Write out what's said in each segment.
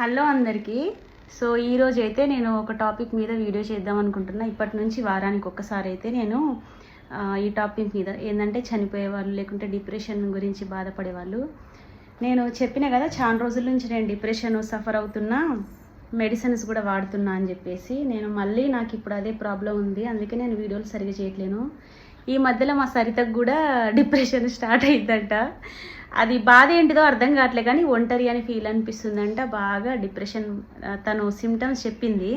Hello అందరికీ. So ఈరోజు అయితే నేను ఒక టాపిక్ మీద వీడియో చేద్దాం అనుకుంటున్నా. ఇప్పటి నుంచి వారానికి ఒక్కసారి అయితే నేను ఈ టాపిక్ మీద ఏంటంటే చనిపోయే వాళ్ళు లేకుంటే డిప్రెషన్ గురించి బాధపడే వాళ్ళు నేను చెప్పిన కదా చాలా రోజుల నుంచి నేను డిప్రెషన్ సఫర్ అవుతున్నా మెడిసిన్స్ కూడా వాడుతున్నా అని చెప్పేసి నేను మళ్ళీ నాకు ఇప్పుడు అదే ప్రాబ్లం ఉంది. అందుకే నేను వీడియోలు సరిగా చేయట్లేను. ఈ మధ్యలో మా సరితకు కూడా డిప్రెషన్ స్టార్ట్ అయిందంట అది బాధ ఏంటిదో అర్థం కావట్లే కానీ ఒంటరి అని ఫీల్ అనిపిస్తుందంట. బాగా డిప్రెషన్ తను సిమ్టమ్స్ చెప్పింది.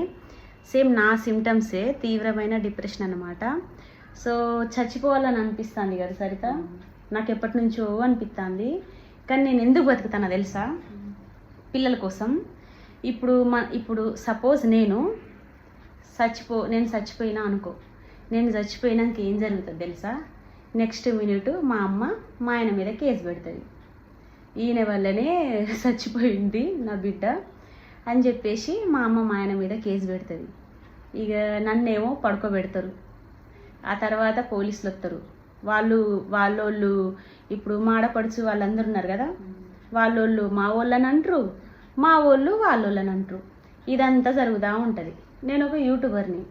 సేమ్ నా సిమ్టమ్సే తీవ్రమైన డిప్రెషన్ అనమాట సో చచ్చిపోవాలని అనిపిస్తుంది కదా సరిత? నాకు ఎప్పటి నుంచో అనిపిస్తుంది. కానీ నేను ఎందుకు బతుకుతానో తెలుసా? పిల్లల కోసం. ఇప్పుడు మా ఇప్పుడు సపోజ్ నేను చచ్చిపో నేను చచ్చిపోయినా అనుకో. నేను చచ్చిపోయినాక ఏం జరుగుతుంది తెలుసా? నెక్స్ట్ మినిట్ మా అమ్మ మా ఆయన మీద కేసు పెడుతుంది. ఈయన వల్లనే చచ్చిపోయింది నా బిడ్డ అని చెప్పేసి మా అమ్మ మా ఆయన మీద కేసు పెడుతుంది. ఇక నన్నేమో పడుకోబెడతారు. ఆ తర్వాత పోలీసులు వస్తారు. వాళ్ళు వాళ్ళోళ్ళు ఇప్పుడు మాడపడుచు వాళ్ళందరూ ఉన్నారు కదా? వాళ్ళోళ్ళు మా వాళ్ళని అంటారు మా వాళ్ళు వాళ్ళోళ్ళని అంటారు. ఇదంతా జరుగుతూ ఉంటుంది. నేను ఒక యూట్యూబర్ని.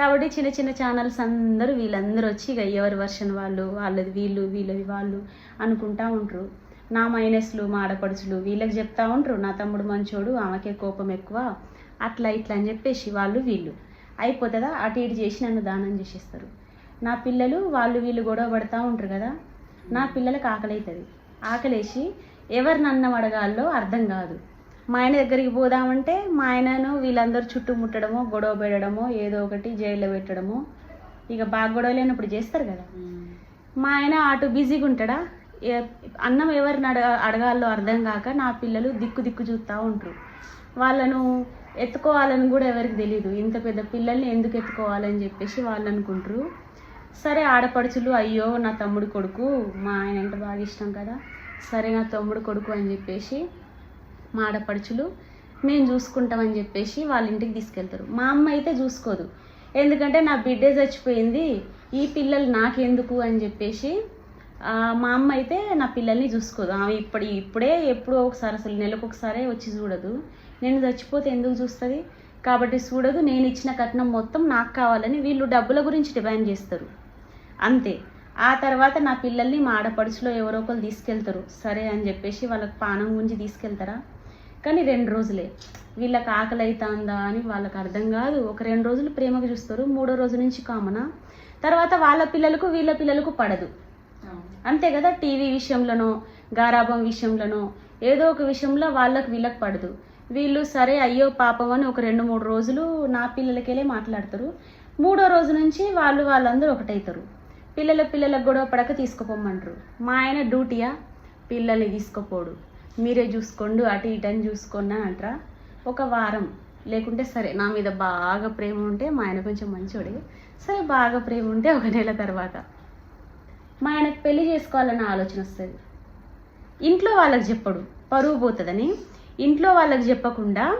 కాబట్టి చిన్న చిన్న ఛానల్స్ అందరూ వీళ్ళందరూ వచ్చి ఇక ఎవరి వర్షన్ వాళ్ళు వాళ్ళది వీళ్ళు వీళ్ళది వాళ్ళు అనుకుంటా ఉంటారు నా మైనస్లు మా ఆడపడుచులు వీళ్ళకి చెప్తా ఉంటారు నా తమ్ముడు మంచోడు ఆమెకే కోపం ఎక్కువ. అట్లా ఇట్లా అని చెప్పేసి వాళ్ళు వీళ్ళు. అయిపోతుందా? అటు ఇటు చేసి నన్ను దానం చేసేస్తారు. నా పిల్లలు వాళ్ళు వీళ్ళు గొడవ పడతా ఉంటారు కదా. నా పిల్లలకు ఆకలి అవుతుంది ఆకలేసి ఎవరు అన్నం అడగాలో అర్థం కాదు. మా ఆయన దగ్గరికి పోదామంటే మా ఆయనను వీళ్ళందరూ చుట్టుముట్టడమో గొడవ పెట్టడమో ఏదో ఒకటి జైల్లో పెట్టడమో. ఇక బాగా గొడవ లేనప్పుడు చేస్తారు కదా. మా ఆయన అటు బిజీగా ఉంటాడా? అన్నం ఎవరిని అడగ అడగాలో అర్థం కాక నా పిల్లలు దిక్కు దిక్కు చూస్తూ ఉంటారు వాళ్ళను ఎత్తుకోవాలని కూడా ఎవరికి తెలియదు ఇంత పెద్ద పిల్లల్ని ఎందుకు ఎత్తుకోవాలని చెప్పేసి వాళ్ళు అనుకుంటారు. సరే ఆడపడుచులు అయ్యో నా తమ్ముడు కొడుకు మా ఆయన అంటే బాగా ఇష్టం కదా. సరే నా తమ్ముడు కొడుకు అని చెప్పేసి మా ఆడపడుచులు మేము చూసుకుంటామని చెప్పేసి వాళ్ళ ఇంటికి తీసుకెళ్తారు. మా అమ్మ అయితే చూసుకోదు. ఎందుకంటే నా బిడ్డే చచ్చిపోయింది ఈ పిల్లలు నాకెందుకు అని చెప్పేసి మా అమ్మ అయితే నా పిల్లల్ని చూసుకోదు. ఆమె ఇప్పుడు ఇప్పుడే ఎప్పుడో ఒకసారి అసలు నెలకు ఒకసారే వచ్చి చూడదు. నేను చచ్చిపోతే ఎందుకు చూస్తుంది? కాబట్టి చూడదు. నేను ఇచ్చిన కట్నం మొత్తం నాకు కావాలని వీళ్ళు డబ్బుల గురించి డిమాండ్ చేస్తారు. అంతే. ఆ తర్వాత నా పిల్లల్ని మా ఆడపడుచులో ఎవరో ఒకరు తీసుకెళ్తారు. సరే అని చెప్పేసి వాళ్ళకి పానం గురించి తీసుకెళ్తారా? కానీ రెండు రోజులే. వీళ్ళకి ఆకలి అవుతుందా అని వాళ్ళకి అర్థం కాదు. ఒక రెండు రోజులు ప్రేమగా చూస్తారు మూడో రోజు నుంచి కామనా. తర్వాత వాళ్ళ పిల్లలకు వీళ్ళ పిల్లలకు పడదు. అంతే కదా టీవీ విషయంలోనో గారాబం విషయంలోనో ఏదో ఒక విషయంలో వాళ్ళకి వీళ్ళకి పడదు. వీళ్ళు సరే అయ్యో పాపం అని ఒక రెండు మూడు రోజులు నా పిల్లలకెళ్ళే మాట్లాడతారు. మూడో రోజు నుంచి వాళ్ళు వాళ్ళందరూ ఒకటవుతారు పిల్లల పిల్లలకు గొడవ పడక తీసుకుపోమంటారు. మా ఆయన డ్యూటీయా? పిల్లల్ని తీసుకుపోడు. మీరే చూసుకోండు అటు ఇటు అని చూసుకోండి అని అంటారా? ఒక వారం. లేకుంటే సరే నా మీద బాగా ప్రేమ ఉంటే మా ఆయన కొంచెం మంచోడే. సరే బాగా ప్రేమ ఉంటే ఒక నెల తర్వాత. మా ఆయనకు పెళ్ళి చేసుకోవాలన్న ఆలోచన వస్తుంది. ఇంట్లో వాళ్ళకి చెప్పడు పరువు పోతుందని. ఇంట్లో వాళ్ళకి చెప్పకుండా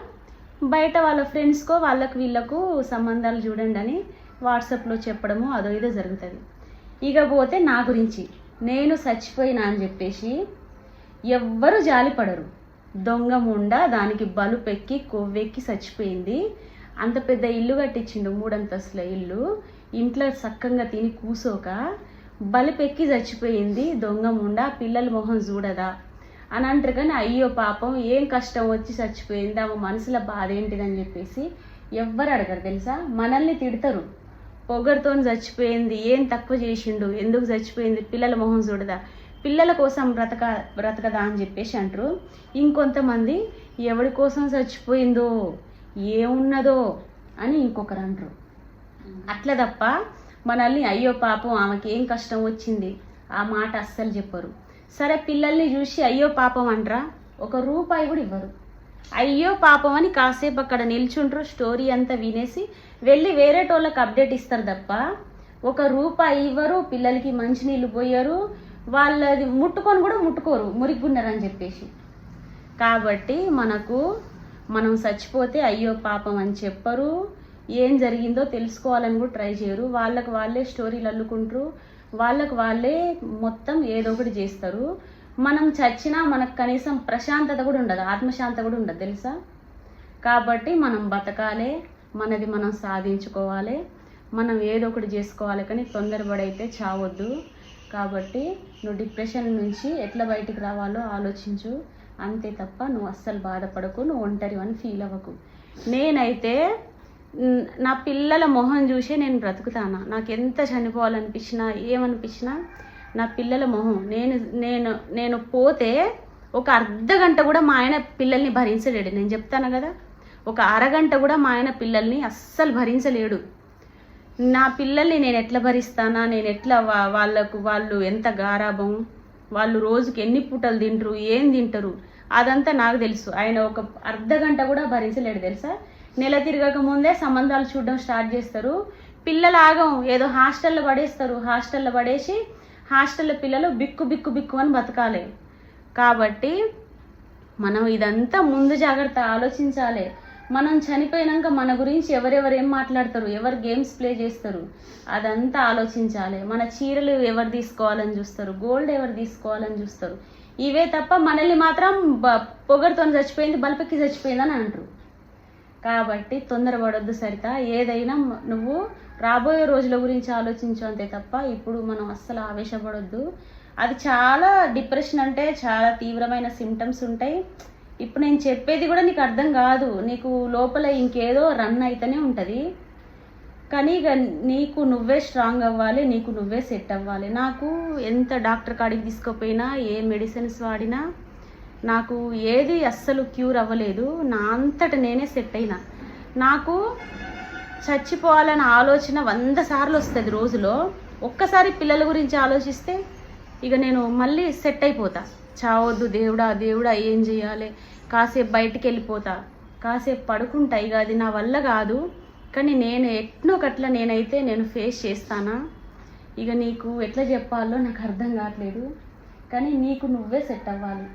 బయట వాళ్ళ ఫ్రెండ్స్కో వాళ్ళకు వీళ్ళకు సంబంధాలు చూడండి అని వాట్సాప్లో చెప్పడము అదో ఇదో జరుగుతుంది. ఇక పోతే నా గురించి నేను చచ్చిపోయినా అని చెప్పేసి ఎవ్వరు జాలిపడరు. దొంగ ముండ దానికి బలుపెక్కి కొవ్వెక్కి చచ్చిపోయింది. అంత పెద్ద ఇల్లు కట్టించిండు మూడంతస్తుల ఇల్లు. ఇంట్లో చక్కగా తిని కూసోక బలిపెక్కి చచ్చిపోయింది దొంగ ముండ పిల్లల మొహం చూడదా? అని అంటారు కానీ అయ్యో పాపం ఏం కష్టం వచ్చి చచ్చిపోయింది? ఆమె మనసులో బాధ ఏంటిదని చెప్పేసి ఎవ్వరు అడగరు తెలుసా? మనల్ని తిడతారు. పొగరుతో చచ్చిపోయింది ఏం తక్కువ చేసిండు? ఎందుకు చచ్చిపోయింది? పిల్లల మొహం చూడదా? పిల్లల కోసం బ్రతక బ్రతకదా అని చెప్పేసి అంటారు. ఇంకొంతమంది ఎవడి కోసం చచ్చిపోయిందో ఏమున్నదో అని ఇంకొకరు అంటారు. అట్లా తప్ప మనల్ని అయ్యో పాపం ఆమెకి ఏం కష్టం వచ్చింది? ఆ మాట అస్సలు చెప్పరు. సరే పిల్లల్ని చూసి అయ్యో పాపం అంటారా? ఒక రూపాయి కూడా ఇవ్వరు. అయ్యో పాపం అని కాసేపు అక్కడ నిల్చుంటారు స్టోరీ అంతా వినేసి వెళ్ళి వేరే టోళ్ళకి అప్డేట్ ఇస్తారు తప్ప ఒక రూపాయి ఇవ్వరు పిల్లలకి మంచినీళ్ళు పోయారు వాళ్ళది ముట్టుకొని కూడా ముట్టుకోరు మురిగ్గున్నారని చెప్పేసి. కాబట్టి మనకు మనం చచ్చిపోతే అయ్యో పాపం అని చెప్పరు. ఏం జరిగిందో తెలుసుకోవాలని కూడా ట్రై చేయరు. వాళ్ళకు వాళ్ళే స్టోరీలు అల్లుకుంటారు. వాళ్ళకు వాళ్ళే మొత్తం ఏదో ఒకటి చేస్తారు. మనం చచ్చినా మనకు కనీసం ప్రశాంతత కూడా ఉండదు ఆత్మశాంత కూడా ఉండదు తెలుసా? కాబట్టి మనం బతకాలి మనది మనం సాధించుకోవాలి. మనం ఏదో ఒకటి చేసుకోవాలి కానీ తొందరపడైతే చావద్దు. కాబట్టి నువ్వు డిప్రెషన్ నుంచి ఎట్లా బయటికి రావాలో ఆలోచించు. అంతే తప్ప నువ్వు అస్సలు బాధపడకు నువ్వు ఒంటరి అని ఫీల్ అవ్వకు. నేనైతే నా పిల్లల మొహం చూసే నేను బ్రతుకుతానా? నాకు ఎంత చనిపోవాలనిపించినా ఏమనిపించినా నా పిల్లల మొహం. నేను నేను నేను పోతే ఒక అర్ధ గంట కూడా మా ఆయన పిల్లల్ని భరించలేడు. నేను చెప్తాను కదా ఒక అరగంట కూడా మా ఆయన పిల్లల్ని అస్సలు భరించలేడు. నా పిల్లల్ని నేను ఎట్లా భరిస్తానా? నేను ఎట్లా వా- వాళ్ళకు వాళ్ళు ఎంత గారాభం? వాళ్ళు రోజుకి ఎన్ని పూటలు తింటారు ఏం తింటారు? అదంతా నాకు తెలుసు. ఆయన ఒక అర్ధ గంట కూడా భరించలేడు తెలుసా? నెల తిరగక ముందే సంబంధాలు చూడడం స్టార్ట్ చేస్తారు. పిల్లలు ఆగం ఏదో హాస్టల్లో పడేస్తారు. హాస్టల్లో పడేసి హాస్టల్లో పిల్లలు బిక్కు బిక్కు బిక్కు అని బతకాలి. కాబట్టి మనం ఇదంతా ముందు జాగ్రత్త ఆలోచించాలి. మనం చనిపోయినాక మన గురించి ఎవరెవరు ఏం మాట్లాడతారు? ఎవరు గేమ్స్ ప్లే చేస్తారు? అదంతా ఆలోచించాలి. మన చీరలు ఎవరు తీసుకోవాలని చూస్తారు? గోల్డ్ ఎవరు తీసుకోవాలని చూస్తారు? ఇవే తప్ప మనల్ని మాత్రం బ- పొగరుతో చచ్చిపోయింది బల్పెక్కి చచ్చిపోయిందని అంటారు కాబట్టి తొందరపడొద్దు సరిత. ఏదైనా నువ్వు రాబోయే రోజుల గురించి ఆలోచించు అంతే తప్ప ఇప్పుడు మనం అస్సలు ఆవేశపడొద్దు. అది చాలా డిప్రెషన్ అంటే చాలా తీవ్రమైన సిమ్టమ్స్ ఉంటాయి. ఇప్పుడు నేను చెప్పేది కూడా నీకు అర్థం కాదు. నీకు లోపల ఇంకేదో రన్ అయితేనే ఉంటుంది. కానీ ఇక నీకు నువ్వే స్ట్రాంగ్ అవ్వాలి నీకు నువ్వే సెట్ అవ్వాలి. నాకు ఎంత డాక్టర్ కాడికి తీసుకుపోయినా ఏ మెడిసిన్స్ వాడినా నాకు ఏది అస్సలు క్యూర్ అవ్వలేదు. నా అంతట నేనే సెట్ అయినా. నాకు చచ్చిపోవాలన్న ఆలోచన వంద సార్లు వస్తుంది రోజులో. ఒక్కసారి పిల్లల గురించి ఆలోచిస్తే ఇక నేను మళ్ళీ సెట్ అయిపోతాను చావద్దు దేవుడా దేవుడా ఏం చేయాలి? కాసేపు బయటికి వెళ్ళిపోతా. కాసేపు పడుకుంటా. ఇక అది నా వల్ల కాదు. కానీ నేను ఎట్నోకట్లా నేనైతే నేను ఫేస్ చేస్తానా? ఇక నీకు ఎట్లా చెప్పాలో నాకు అర్థం కావట్లేదు. కానీ నీకు నువ్వే సెట్ అవ్వాలి.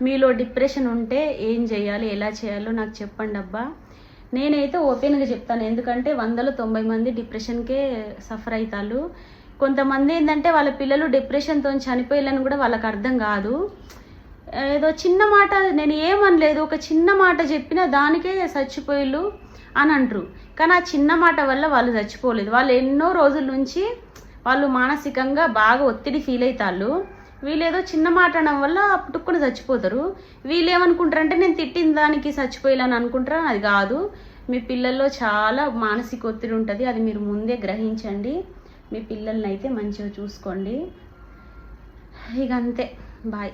మీలో డిప్రెషన్ ఉంటే ఏం చేయాలి ఎలా చేయాలో నాకు చెప్పండి అబ్బా. నేనైతే ఓపెన్గా చెప్తాను. ఎందుకంటే వందల తొంభై మంది డిప్రెషన్కే సఫర్ అవుతారు కొంతమంది ఏంటంటే వాళ్ళ పిల్లలు డిప్రెషన్తో చనిపోయాలని కూడా వాళ్ళకి అర్థం కాదు. ఏదో చిన్న మాట నేను ఏమనలేదు ఒక చిన్న మాట చెప్పినా దానికే చచ్చిపోయిళ్ళు అని అంటారు. కానీ ఆ చిన్న మాట వల్ల వాళ్ళు చచ్చిపోలేదు. వాళ్ళు ఎన్నో రోజుల నుంచి వాళ్ళు మానసికంగా బాగా ఒత్తిడి ఫీల్ అవుతారు వీళ్ళు ఏదో చిన్న మాట అనడం వల్ల పుట్టుకుని చచ్చిపోతారు. వీళ్ళు ఏమనుకుంటారంటే నేను తిట్టిన దానికి చచ్చిపోయాలని అనుకుంటారా? అది కాదు. మీ పిల్లల్లో చాలా మానసిక ఒత్తిడి ఉంటుంది. అది మీరు ముందే గ్రహించండి. మీ పిల్లల్ని అయితే మంచిగా చూసుకోండి. ఇక అంతే బాయ్.